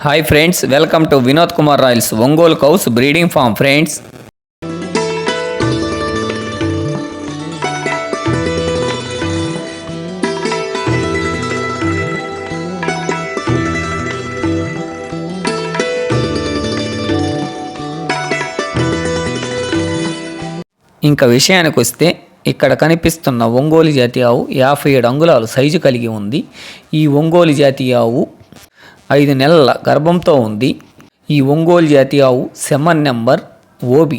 Hi friends welcome to Vinod Kumar royals Ongole cows breeding farm friends ఇంకా విషయానికి వస్తే ఇక్కడ కనిపిస్తున్న ఒంగోలు జాతి ఆవు యాభై ఏడు అంగుళాలు సైజు కలిగి ఉంది. ఈ ఒంగోలు జాతి ఆవు ఐదు నెలల గర్భంతో ఉంది. ఈ ఒంగోలు జాతి ఆవు semen number OB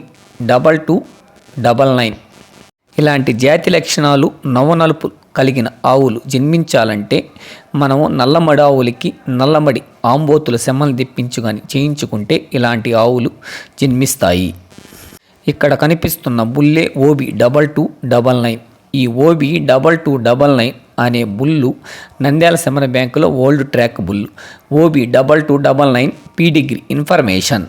double two double nine. ఇలాంటి జాతి లక్షణాలు నవనలుపు కలిగిన ఆవులు జన్మించాలంటే మనము నల్లమడి ఆవులకి నల్లమడి ఆంబోతుల సెమ్మలు తెప్పించుకొని చేయించుకుంటే ఇలాంటి ఆవులు జన్మిస్తాయి. ఇక్కడ కనిపిస్తున్న బుల్లే OB double two double nine. ఈ OB double two double nine అనే బుల్లు నంద్యాల శమన బ్యాంకులో old track bull. OB double two double nine P degree information.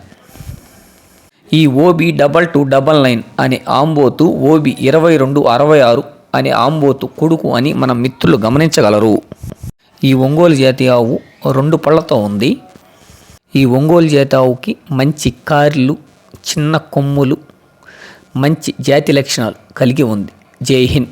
ఈ OB double two double nine అనే ఆంబోతు ఓబీ ఇరవై రెండు అరవై ఆరు అనే ఆంబోతు కొడుకు అని మన మిత్రులు గమనించగలరు. ఈ ఒంగోలు జాతి ఆవు రెండు పళ్ళతో ఉంది. ఈ ఒంగోలు జాతి ఆవుకి మంచి కార్లు చిన్న కొమ్ములు మంచి జాతి లక్షణాలు కలిగి ఉంది. Jai Hind.